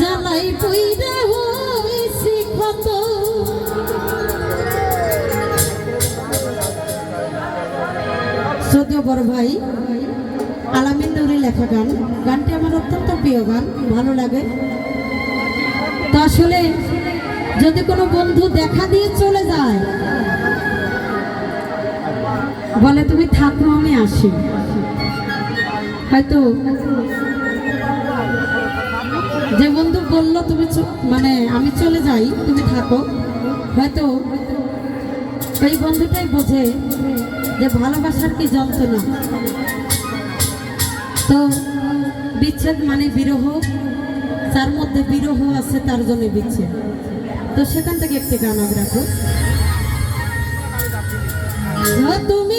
জ্বালাই পইরা হইছি ক্ষত। শ্রদ্ধেয় বড় ভাই, আলামিন নুরি লেখা গান। গানটি আমার অত্যন্ত প্রিয় গান, ভালো লাগে। তো আসলে যদি কোনো বন্ধু দেখা দিয়ে চলে যায়, বলে, তুমি থাকো, আমি আসি। হয়তো যে বন্ধু বলল, তুমি মানে আমি চলে যাই, তুমি থাকো। হয়তো এই বন্ধুটাই বোঝে যে ভালোবাসার কি যন্ত্রণা। তো বিচ্ছেদ মানে বিরহ তার মধ্যে বিরহ আছে তার জন্য বিচ্ছেদ। তো সেখান থেকে একটি গান আমি রাখো। তুমি